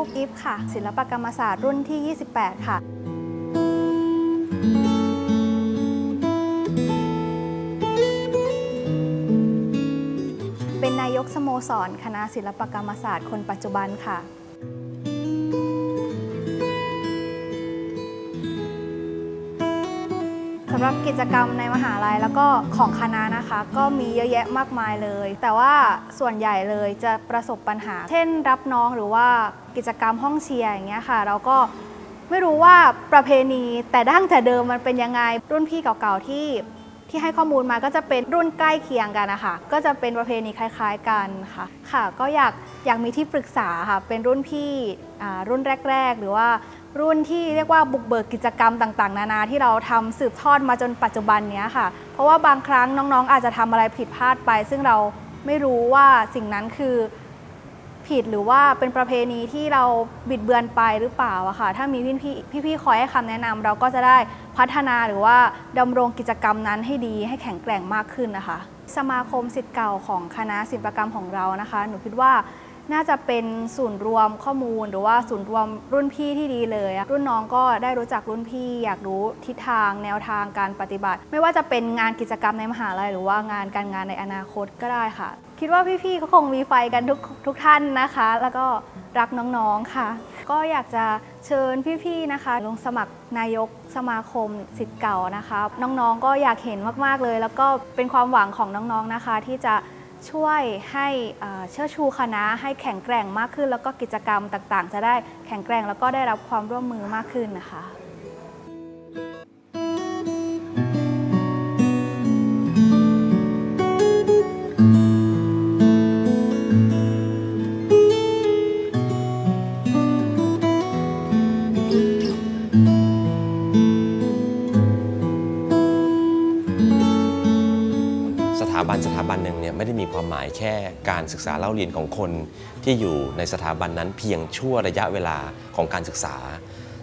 คุกอีฟค่ะ ศิลปกรรมศาสตร์รุ่นที่ 28 ค่ะเป็นนายกสโมสร คณะศิลปกรรมศาสตร์คนปัจจุบันค่ะำหรับกิจกรรมในมหาลัยแล้วก็ของคณะนะคะ ก็มีเยอะแยะมากมายเลย แต่ว่าส่วนใหญ่เลยจะประสบปัญหา เช่น รับน้องหรือว่ากิจกรรมห้องเชียร์อย่างเงี้ยค่ะ เราก็ไม่รู้ว่าประเพณีแต่ดั้งแต่เดิมมันเป็นยังไงรุ่นพี่เก่าๆที่ที่ให้ข้อมูลมาก็จะเป็นรุ่นใกล้เคียงกันนะคะก็จะเป็นประเพณีคล้าย ๆกันค่ะ ค่ะ ก็อยากอยากมีที่ปรึกษาค่ะ เป็นรุ่นพี่รุ่นแรก ๆ หรือว่า รุ่นที่เรียกว่าบุกเบิกกิจกรรมต่าง ๆ นานาที่เราทำสืบทอดมาจนปัจจุบันนี้ค่ะ เพราะว่าบางครั้งน้องๆ อาจจะทำอะไรผิดพลาดไป ซึ่งเราไม่รู้ว่าสิ่งนั้นคือผิดหรือว่าเป็นประเพณีที่เราบิดเบือนไปหรือเปล่าอะค่ะ ถ้ามีพี่พี่ๆคอยให้คำแนะนำเราก็จะได้พัฒนาหรือว่าดำรงกิจกรรมนั้นให้ดีให้แข็งแกร่งมากขึ้นนะคะ สมาคมสิทธิ์เก่าของคณะศิลปกรรมของเรานะคะ หนูคิดว่า น่าจะเป็นศูนย์รวมข้อมูล หรือว่าศูนย์รวมรุ่นพี่ที่ดีเลยอะรุ่นน้องก็ได้รู้จักรุ่นพี่ อยากรู้ทิศทาง แนวทางการปฏิบัติ ไม่ว่าจะเป็นงานกิจกรรมในมหาลัยหรือว่างานการงานในอนาคตก็ได้ค่ะ คิดว่าพี่ๆก็คงมีไฟกันทุกทุกท่านนะคะ แล้วก็รักน้องๆค่ะ ก็อยากจะเชิญพี่ๆนะคะ ลงสมัครนายกสมาคมสิทธิ์เก่านะคะ น้องๆก็อยากเห็นมากๆเลย แล้วก็เป็นความหวังของน้องๆนะคะ ที่จะ ช่วยให้เชื่อชูคณะให้แข็งแกร่งมากขึ้น แล้วก็กิจกรรมต่างๆ จะได้แข็งแกร่งแล้วก็ได้รับความร่วมมือมากขึ้นนะคะ แค่การศึกษาเล่าเรียนของคนที่อยู่ในสถาบันนั้นเพียงชั่วระยะเวลาของการศึกษา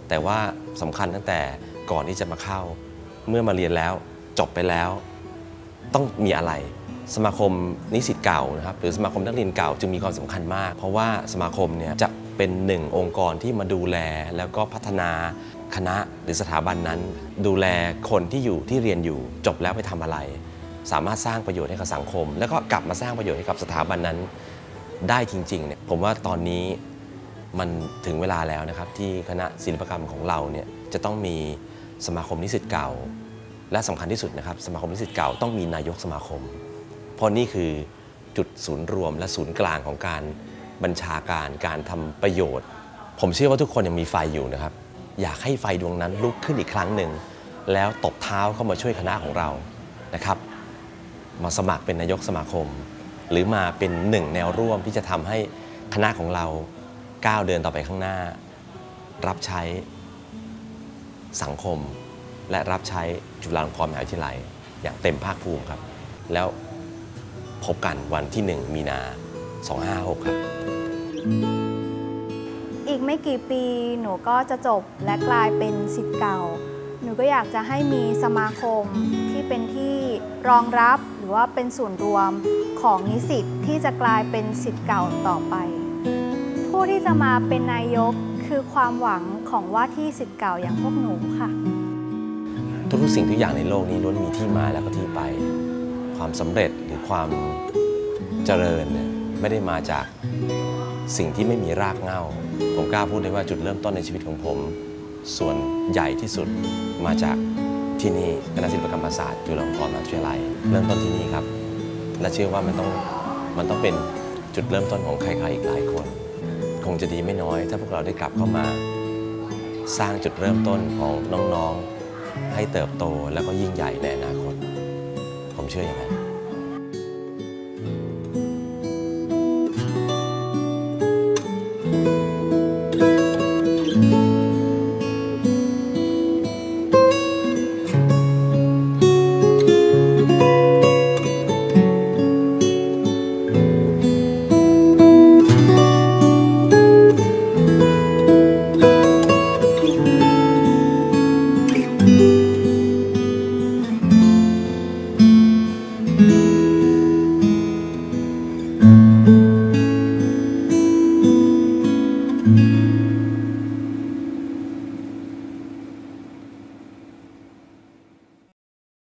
แต่ว่าสำคัญตั้งแต่ก่อนที่จะมาเข้า เมื่อมาเรียนแล้วจบไปแล้ว ต้องมีอะไร สมาคมนิสิตเก่านะครับหรือสมาคมนักเรียนเก่าจึงมีความสำคัญมาก เพราะว่าสมาคมเนี่ยจะเป็นหนึ่งองค์กรที่มาดูแลแล้วก็พัฒนาคณะหรือสถาบันนั้น ดูแลคนที่อยู่ที่เรียนอยู่จบแล้วไปทำอะไร สามารถสร้างประโยชน์ให้กับสังคม แล้วก็กลับมาสร้างประโยชน์ให้กับสถาบันนั้น ได้จริงๆเนี่ยผมว่าตอนนี้มันถึงเวลาแล้วนะครับ ที่คณะศิลปกรรมของเราเนี่ยจะต้องมีสมาคมนิสิตเก่า และสำคัญที่สุดนะครับ สมาคมนิสิตเก่าต้องมีนายกสมาคม เพราะนี่คือจุดศูนย์รวมและศูนย์กลางของการบัญชาการการทำประโยชน์ ผมเชื่อว่าทุกคนยังมีไฟอยู่นะครับ อยากให้ไฟดวงนั้นลุกขึ้นอีกครั้งหนึ่งแล้วตบเท้าเข้ามาช่วยคณะของเรานะครับ มาสมัครเป็นนายกสมาคม หรือมาเป็นหนึ่งแนวร่วมที่จะทำให้คณะของเราก้าวเดินต่อไปข้างหน้า รับใช้สังคม และรับใช้จุฬาลงกรณ์มหาวิทยาลัย อย่างเต็มภาคภูมิครับ แล้วพบกันวันที่ 1 มีนา 256 ครับ อีกไม่กี่ปีหนูก็จะจบและกลายเป็นสิทธิ์เก่า ก็อยากจะให้มีสมาคมที่เป็นที่รองรับหรือว่าเป็นส่วนรวมของนิสิตที่จะกลายเป็นสิทธิ์เก่าต่อไป ผู้ที่จะมาเป็นนายกคือความหวังของว่าที่สิทธิ์เก่าอย่างพวกหนูค่ะ ทุกๆสิ่งทุกอย่างในโลกนี้ล้วนมีที่มาแล้วก็ที่ไป ความสำเร็จหรือความเจริญเนี่ยไม่ได้มาจากสิ่งที่ไม่มีรากเหง้า ผมกล้าพูดได้ว่าจุดเริ่มต้นในชีวิตของผม ส่วน ใหญ่ที่สุดมาจากที่นี่คณะศิลปกรรมศาสตร์จุฬาลงกรณ์มหาวิทยาลัย เริ่มต้นที่นี่ครับ และเชื่อว่ามันต้องมันต้องเป็นจุดเริ่มต้นของใครๆอีกหลายคน คงจะดีไม่น้อย ถ้าพวกเราได้กลับเข้ามา สร้างจุดเริ่มต้นของน้องๆ ให้เติบโตแล้วก็ยิ่งใหญ่ในอนาคต ผมเชื่ออย่างนั้น